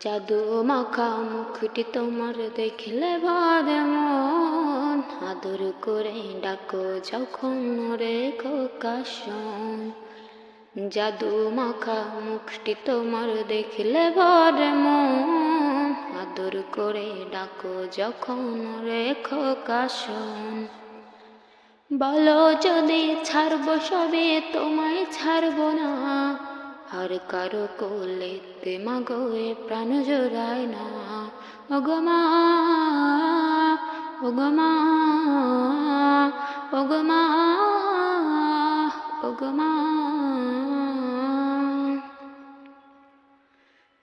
জাদু মাখা মুখটি তোমার দেখলে ভরে মন। আদর করে ডাকো যখন রে কাশন জাদু মাখা মুখটি তোমার দেখলে ভরে মন। আদর করে ডাকো যখন রে কাশন বলো যদি ছাড়বো সবে, তোমায় ছাড়বো না। আর কারও কোলেতে মাগোয়ে প্রাণ জোড়ায় না ওগমা ওগমা ওগমা ওগমা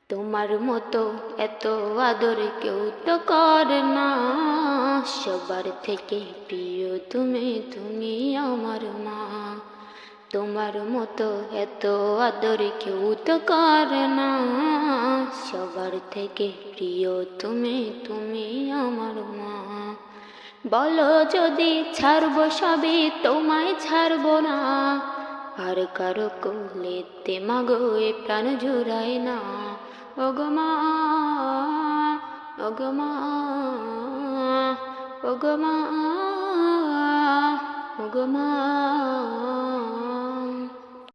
তোমার মতো এত আদর কেউ তো করে না সবার থেকে প্রিয় তুমি তুমি আমার মা তোমার মতো এত আদর কেউ তো করে না। সবার থেকে প্রিয় তুমি তুমি আমার মা। বলো যদি ছাড়বো সবে তোমায় ছাড়বো না। আর কারও কোলেতে মাগো এ প্রাণ জুড়ায় না। ওগমা ওগমা ওগমা ওগমা